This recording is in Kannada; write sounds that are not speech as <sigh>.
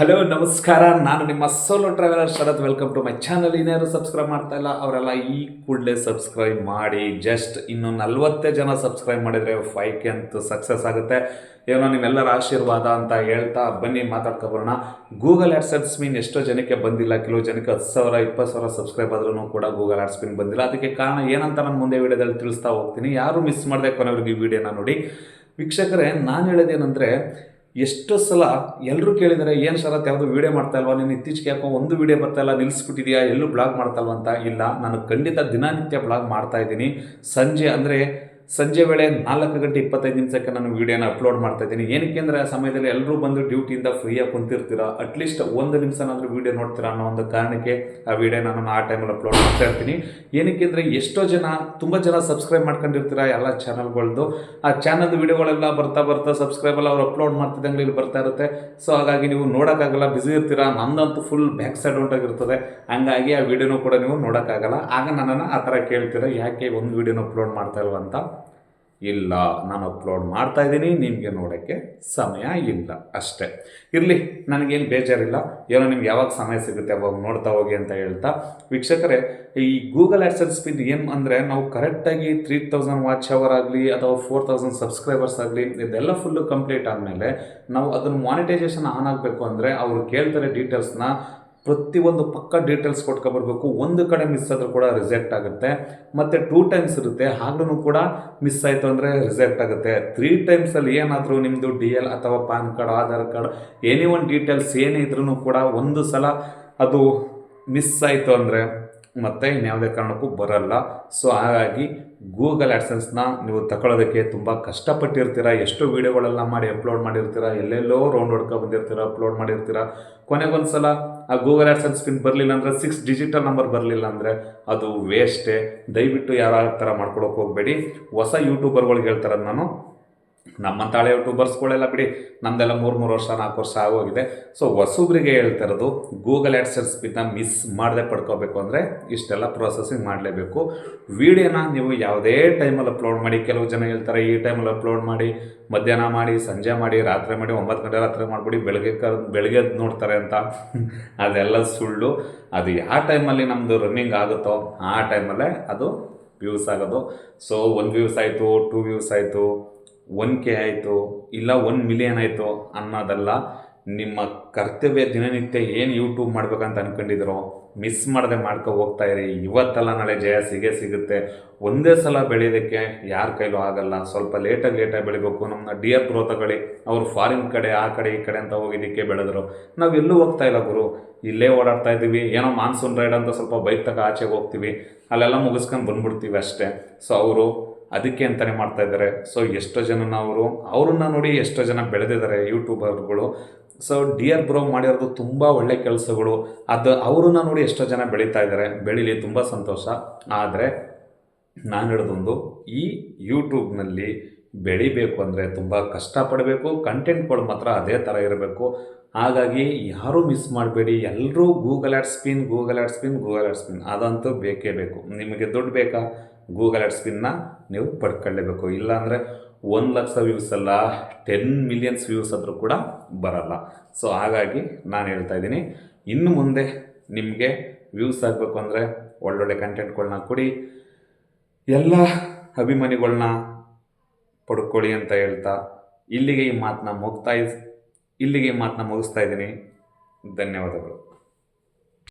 ಹಲೋ ನಮಸ್ಕಾರ. ನಾನು ನಿಮ್ಮ solo traveller Sharath. Welcome to my channel ಏನಾದ್ರು ಸಬ್ಸ್ಕ್ರೈಬ್ ಮಾಡ್ತಾ ಇಲ್ಲ, ಅವರೆಲ್ಲ ಈ ಕೂಡಲೇ ಸಬ್ಸ್ಕ್ರೈಬ್ ಮಾಡಿ. ಜಸ್ಟ್ ಇನ್ನು ನಲ್ವತ್ತೇ ಜನ ಸಬ್ಸ್ಕ್ರೈಬ್ ಮಾಡಿದರೆ ಫೈವ್ ಕೆ ಅಂತ ಸಕ್ಸಸ್ ಆಗುತ್ತೆ. ಏನೋ ನಿಮ್ಮೆಲ್ಲರ ಆಶೀರ್ವಾದ ಅಂತ ಹೇಳ್ತಾ ಬನ್ನಿ ಮಾತಾಡ್ಕೊಬರೋಣ ಗೂಗಲ್ ಆ್ಯಡ್ಸೆನ್ಸ್ ಮೀನ್ ಎಷ್ಟೋ ಜನಕ್ಕೆ ಬಂದಿಲ್ಲ. ಕೆಲವು ಜನಕ್ಕೆ ಹತ್ತು ಸಾವಿರ, ಇಪ್ಪತ್ತು ಸಾವಿರ ಸಬ್ಸ್ಕ್ರೈಬ್ ಆದ್ರೂ ಕೂಡ ಗೂಗಲ್ ಆ್ಯಡ್ಸ್ ಮೀನ್ ಬಂದಿಲ್ಲ. ಅದಕ್ಕೆ ಕಾರಣ ಏನಂತ ನಾನು ಮುಂದೆ ವಿಡಿಯೋದಲ್ಲಿ ತಿಳಿಸ್ತಾ ಹೋಗ್ತೀನಿ. ಯಾರು ಮಿಸ್ ಮಾಡಿದೆ ಕೊನೆವರೆಗೂ ಈ ವಿಡಿಯೋನ ನೋಡಿ. ವೀಕ್ಷಕರೇ, ನಾನು ಹೇಳೋದೇನೆಂದರೆ ಎಷ್ಟು ಸಲ ಎಲ್ಲರೂ ಕೇಳಿದ್ದಾರೆ ಏನು ಶರತ್ ಯಾವುದು ವೀಡಿಯೋ ಮಾಡ್ತಾ ಇಲ್ವಾ? ನೀನು ಇತ್ತೀಚೆಗೆ ಯಾಕೋ ಒಂದು ವೀಡಿಯೋ ಬರ್ತಾ ಇಲ್ಲ ನಿಲ್ಲಿಸ್ಬಿಟ್ಟಿದೆಯಾ ಎಲ್ಲೂ ಬ್ಲಾಗ್ ಮಾಡ್ತಾ ಇಲ್ವಾ? ಅಂತ ಇಲ್ಲ. ನಾನು ಖಂಡಿತ ದಿನನಿತ್ಯ ಬ್ಲಾಗ್ ಮಾಡ್ತಾ ಇದ್ದೀನಿ. ಸಂಜೆ ಅಂದರೆ ಸಂಜೆ ವೇಳೆ ನಾಲ್ಕು ಗಂಟೆ ಇಪ್ಪತ್ತೈದು ನಿಮಿಷಕ್ಕೆ ನಾನು ವೀಡಿಯೋನ ಅಪ್ಲೋಡ್ ಮಾಡ್ತಾ ಇದ್ದೀನಿ. ಏನಕ್ಕೆ ಅಂದರೆ ಆ ಸಮಯದಲ್ಲಿ ಎಲ್ಲರೂ ಬಂದು ಡ್ಯೂಟಿಯಿಂದ ಫ್ರೀಯಾಗಿ ಕುಂತಿರ್ತೀರ? ಅಟ್ಲೀಸ್ಟ್ ಒಂದು ನಿಮಿಷನಾದರೂ ವೀಡಿಯೋ ನೋಡ್ತೀರಾ ಅನ್ನೋ ಒಂದು ಕಾರಣಕ್ಕೆ ಆ ವಿಡಿಯೋ ನಾನು ಆ ಟೈಮಲ್ಲಿ ಅಪ್ಲೋಡ್ ಮಾಡ್ತಾ ಇರ್ತೀನಿ. ಏನಕ್ಕೆ ಅಂದರೆ ಎಷ್ಟೋ ಜನ, ತುಂಬ ಜನ ಸಬ್ಸ್ಕ್ರೈಬ್ ಮಾಡ್ಕೊಂಡಿರ್ತೀರ ಎಲ್ಲ ಚಾನಲ್ಗಳದ್ದು ಆ ಚಾನಲ್ದು ವಿಡಿಯೋಗಳೆಲ್ಲ ಬರ್ತಾ ಬರ್ತಾ ಸಬ್ಸ್ಕ್ರೈಬ್ ಎಲ್ಲ ಅವ್ರು ಅಪ್ಲೋಡ್ ಮಾಡ್ತಿದ್ದಂಗೆ ಇಲ್ಲಿ ಬರ್ತಾ ಇರುತ್ತೆ. ಸೊ ಹಾಗಾಗಿ ನೀವು ನೋಡೋಕ್ಕಾಗಲ್ಲ ಬ್ಯುಸಿ ಇರ್ತೀರಾ? ನಂದಂತೂ ಫುಲ್ ಬ್ಯಾಕ್ ಸೈಡ್ ಉಂಟಾಗಿರ್ತದೆ ಹಂಗಾಗಿ ಆ ವಿಡಿಯೋನೂ ಕೂಡ ನೀವು ನೋಡೋಕ್ಕಾಗಲ್ಲ. ಆಗ ನನ್ನನ್ನು ಆ ಥರ ಕೇಳ್ತೀರ? ಯಾಕೆ ಒಂದು ವೀಡಿಯೋನ ಅಪ್ಲೋಡ್ ಮಾಡ್ತಾ ಇಲ್ವ ಅಂತ. ಇಲ್ಲ, ನಾನು ಅಪ್ಲೋಡ್ ಮಾಡ್ತಾ ಇದ್ದೀನಿ, ನಿಮಗೆ ನೋಡೋಕ್ಕೆ ಸಮಯ ಇಲ್ಲ ಅಷ್ಟೇ. ಇರಲಿ, ನನಗೇನು ಬೇಜಾರಿಲ್ಲ. ಏನೋ ನಿಮ್ಗೆ ಯಾವಾಗ ಸಮಯ ಸಿಗುತ್ತೆ ಅವಾಗ ನೋಡ್ತಾ ಹೋಗಿ ಅಂತ ಹೇಳ್ತಾ. ವೀಕ್ಷಕರೇ, ಈ ಗೂಗಲ್ ಆ್ಯಡ್ಸೆನ್ಸ್ ಪಿನ್ ಏನು ಅಂದರೆ, ನಾವು ಕರೆಕ್ಟಾಗಿ ತ್ರೀ ತೌಸಂಡ್ ವಾಚ್ ಅವರ್ ಆಗಲಿ, ಅಥವಾ ಫೋರ್ ತೌಸಂಡ್ ಸಬ್ಸ್ಕ್ರೈಬರ್ಸ್ ಆಗಲಿ, ಇದೆಲ್ಲ ಫುಲ್ಲು ಕಂಪ್ಲೀಟ್ ಆದಮೇಲೆ ನಾವು ಅದನ್ನು ಮಾನಿಟೈಸೇಷನ್ ಆನ್ ಆಗಬೇಕು ಅಂದರೆ ಅವರು ಕೇಳ್ತಾರೆ ಡೀಟೇಲ್ಸ್ನ ಪ್ರತಿಯೊಂದು ಪಕ್ಕ ಡೀಟೇಲ್ಸ್ ಕೊಟ್ಕೊಬರ್ಬೇಕು ಒಂದು ಕಡೆ ಮಿಸ್ ಆದರೂ ಕೂಡ ರಿಜೆಕ್ಟ್ ಆಗುತ್ತೆ. ಮತ್ತು ಟೂ ಟೈಮ್ಸ್ ಇರುತ್ತೆ. ಹಾಗಲೂ ಕೂಡ ಮಿಸ್ ಆಯಿತು ಅಂದರೆ ರಿಜೆಕ್ಟ್ ಆಗುತ್ತೆ. ತ್ರೀ ಟೈಮ್ಸಲ್ಲಿ ಏನಾದರೂ ನಿಮ್ಮದು ಡಿ ಎಲ್ ಅಥವಾ PAN card Aadhaar card any one details ಏನೇ ಇದ್ರೂ ಕೂಡ ಒಂದು ಸಲ ಅದು ಮಿಸ್ ಆಯಿತು ಅಂದರೆ ಮತ್ತೆ ಇನ್ಯಾವುದೇ ಕಾರಣಕ್ಕೂ ಬರಲ್ಲ. ಸೊ ಹಾಗಾಗಿ ಗೂಗಲ್ ಆ್ಯಡ್ಸೆನ್ಸ್ನ ನೀವು ತಗೊಳ್ಳೋದಕ್ಕೆ ತುಂಬ ಕಷ್ಟಪಟ್ಟಿರ್ತೀರ? ಎಷ್ಟು ವೀಡಿಯೋಗಳೆಲ್ಲ ಮಾಡಿ ಅಪ್ಲೋಡ್ ಮಾಡಿರ್ತೀರ? ಎಲ್ಲೆಲ್ಲೋ ರೌಂಡ್ ಹೊಡ್ಕೊ ಬಂದಿರ್ತೀರ ಅಪ್ಲೋಡ್ ಮಾಡಿರ್ತೀರ? ಕೊನೆಗೊಂದು ಸಲ ಆ ಗೂಗಲ್ ಆ್ಯಡ್ಸೆನ್ಸ್ ಪಿನ್ ಬರಲಿಲ್ಲ ಅಂದರೆ ಸಿಕ್ಸ್ ಡಿಜಿಟಲ್ ನಂಬರ್ ಬರಲಿಲ್ಲ ಅಂದರೆ ಅದು ವೇಸ್ಟೇ ದಯವಿಟ್ಟು ಯಾರ ಥರ ಮಾಡ್ಕೊಳಕ್ಕೆ ಹೋಗಬೇಡಿ. ಹೊಸ ಯೂಟ್ಯೂಬರ್ಗಳಿಗೆ ಹೇಳ್ತಾರೆ ನಾನು. ನಮ್ಮಂತ ಹಳೆ ಯೂಟ್ಯೂಬರ್ಸ್ಗಳೆಲ್ಲ ಬಿಡಿ, ನಮ್ದೆಲ್ಲ ಮೂರು ಮೂರು ವರ್ಷ, ನಾಲ್ಕು ವರ್ಷ ಆಗೋಗಿದೆ. ಸೊ ಹೊಸಬ್ರಿಗೆ ಹೇಳ್ತಾ ಇರೋದು ಗೂಗಲ್ ಪಿನ್ನ ಮಿಸ್ ಮಾಡದೆ ಪಡ್ಕೋಬೇಕು ಅಂದರೆ ಇಷ್ಟೆಲ್ಲ ಪ್ರೊಸೆಸಿಂಗ್ ಮಾಡಲೇಬೇಕು. ವಿಡಿಯೋನ ನೀವು ಯಾವುದೇ ಟೈಮಲ್ಲಿ ಅಪ್ಲೋಡ್ ಮಾಡಿ, ಕೆಲವು ಜನ ಹೇಳ್ತಾರೆ, ಈ ಟೈಮಲ್ಲಿ ಅಪ್ಲೋಡ್ ಮಾಡಿ, ಮಧ್ಯಾಹ್ನ ಮಾಡಿ, ಸಂಜೆ ಮಾಡಿ, ರಾತ್ರಿ ಮಾಡಿ, ಒಂಬತ್ತು ಗಂಟೆ ರಾತ್ರಿ ಮಾಡಿಬಿಡಿ, ಬೆಳಗ್ಗೆ ಕ, ಬೆಳಗ್ಗೆ ನೋಡ್ತಾರೆ ಅಂತ. <laughs> ಅದೆಲ್ಲ ಸುಳ್ಳು. ಅದು ಯಾವ ಟೈಮಲ್ಲಿ ನಮ್ಮದು ರನ್ನಿಂಗ್ ಆಗುತ್ತೋ, ಆ ಟೈಮಲ್ಲೇ ಅದು ವ್ಯೂಸ್ ಆಗೋದು. ಸೊ ಒಂದು ವ್ಯೂಸ್ ಆಯಿತು ಟೂ ವ್ಯೂಸ್ ಆಯಿತು ಒನ್ ಕೆ ಆಯಿತು ಇಲ್ಲ ಒನ್ ಮಿಲಿಯನ್ ಆಯಿತು ಅನ್ನೋದಲ್ಲ, ನಿಮ್ಮ ಕರ್ತವ್ಯ ದಿನನಿತ್ಯ ಏನು ಯೂಟ್ಯೂಬ್ ಮಾಡ್ಬೇಕಂತ ಅನ್ಕೊಂಡಿದ್ರು ಮಿಸ್ ಮಾಡದೆ ಮಾಡ್ಕೊ ಹೋಗ್ತಾ ಇರಿ. ಇವತ್ತಲ್ಲ ನಾಳೆ ಜಯ ಸಿಗೇ ಸಿಗುತ್ತೆ. ಒಂದೇ ಸಲ ಬೆಳೆಯೋದಕ್ಕೆ ಯಾರ ಕೈಲೂ ಆಗಲ್ಲ. ಸ್ವಲ್ಪ ಲೇಟಾಗಿ ಲೇಟಾಗಿ ಬೆಳಿಬೇಕು. ನಮ್ಮನ್ನ ಡಿಯರ್ ಎಫ್ ಅವ್ರು ಫಾರಿನ್ ಕಡೆ, ಆ ಕಡೆ, ಈ ಕಡೆ ಅಂತ ಹೋಗಿದ್ದಕ್ಕೆ ಬೆಳೆದ್ರು. ನಾವು ಎಲ್ಲೂ ಹೋಗ್ತಾ ಇಲ್ಲ ಗುರು. ಇಲ್ಲೇ ಓಡಾಡ್ತಾ ಇದ್ದೀವಿ. ಏನೋ ಮಾನ್ಸೂನ್ ರೈಡ್ ಅಂತ ಸ್ವಲ್ಪ ಬೈಕ್ ತಗ ಆಚೆಗೆ ಹೋಗ್ತೀವಿ. ಅಲ್ಲೆಲ್ಲ ಮುಗಿಸ್ಕೊಂಡು ಬಂದ್ಬಿಡ್ತೀವಿ ಅಷ್ಟೇ. ಸೊ ಅವರು ಅದಕ್ಕೆ ಅಂತಲೇ ಮಾಡ್ತಾ ಇದ್ದಾರೆ. ಸೊ ಎಷ್ಟೋ ಜನನ ಅವರು, ಅವ್ರನ್ನ ನೋಡಿ ಎಷ್ಟೋ ಜನ ಬೆಳೆದಿದ್ದಾರೆ ಯೂಟ್ಯೂಬರ್ಗಳು. ಸೊ ಡಿ ಆರ್ ಬ್ರೋ ಮಾಡಿರೋದು ತುಂಬ ಒಳ್ಳೆ ಕೆಲಸಗಳು. ಅದು, ಅವ್ರನ್ನ ನೋಡಿ ಎಷ್ಟೋ ಜನ ಬೆಳೀತಾ ಇದ್ದಾರೆ. ಬೆಳೀಲಿ ತುಂಬ ಸಂತೋಷ. ಆದರೆ, ನಾನು ಹೇಳೋದೊಂದು, ಈ ಯೂಟ್ಯೂಬ್ನಲ್ಲಿ ಬೆಳಿಬೇಕು ಅಂದರೆ ತುಂಬ ಕಷ್ಟಪಡಬೇಕು. ಕಂಟೆಂಟ್ಗಳು ಮಾತ್ರ ಅದೇ ಥರ ಇರಬೇಕು. ಹಾಗಾಗಿ, ಯಾರೂ ಮಿಸ್ ಮಾಡಬೇಡಿ. ಎಲ್ಲರೂ Google ad spin Google ad spin Google ad spin ಅದಂತೂ ಬೇಕೇ ಬೇಕು. ನಿಮಗೆ ದುಡ್ಡು ಬೇಕಾ? ಗೂಗಲ್ ಆ್ಯಡ್ ಸ್ಪಿನ್ನ ನೀವು ಪಡ್ಕೊಳ್ಳೇಬೇಕು. ಇಲ್ಲಾಂದರೆ ಒಂದು ಲಕ್ಷ ವ್ಯೂಸ್ ಅಲ್ಲ ಟೆನ್ ಮಿಲಿಯನ್ಸ್ ವ್ಯೂಸ್ ಆದರೂ ಕೂಡ ಬರಲ್ಲ. ಸೊ ಹಾಗಾಗಿ ನಾನು ಹೇಳ್ತಾ ಇದ್ದೀನಿ, ಇನ್ನು ಮುಂದೆ ನಿಮಗೆ ವ್ಯೂಸ್ ಆಗಬೇಕು ಅಂದರೆ ಒಳ್ಳೊಳ್ಳೆ ಕಂಟೆಂಟ್ಗಳನ್ನ ಕೊಡಿ. ಎಲ್ಲ ಅಭಿಮಾನಿಗಳನ್ನ ಪಡ್ಕೊಳ್ಳಿ ಅಂತ ಹೇಳ್ತಾ ಇಲ್ಲಿಗೆ ಈ ಮಾತನ್ನ ಮುಗ್ತಾಯಿಸ್ ಇಲ್ಲಿಗೆ ಈ ಮಾತನ್ನ ಮುಗಿಸ್ತಾ ಇದ್ದೀನಿ. ಧನ್ಯವಾದಗಳು.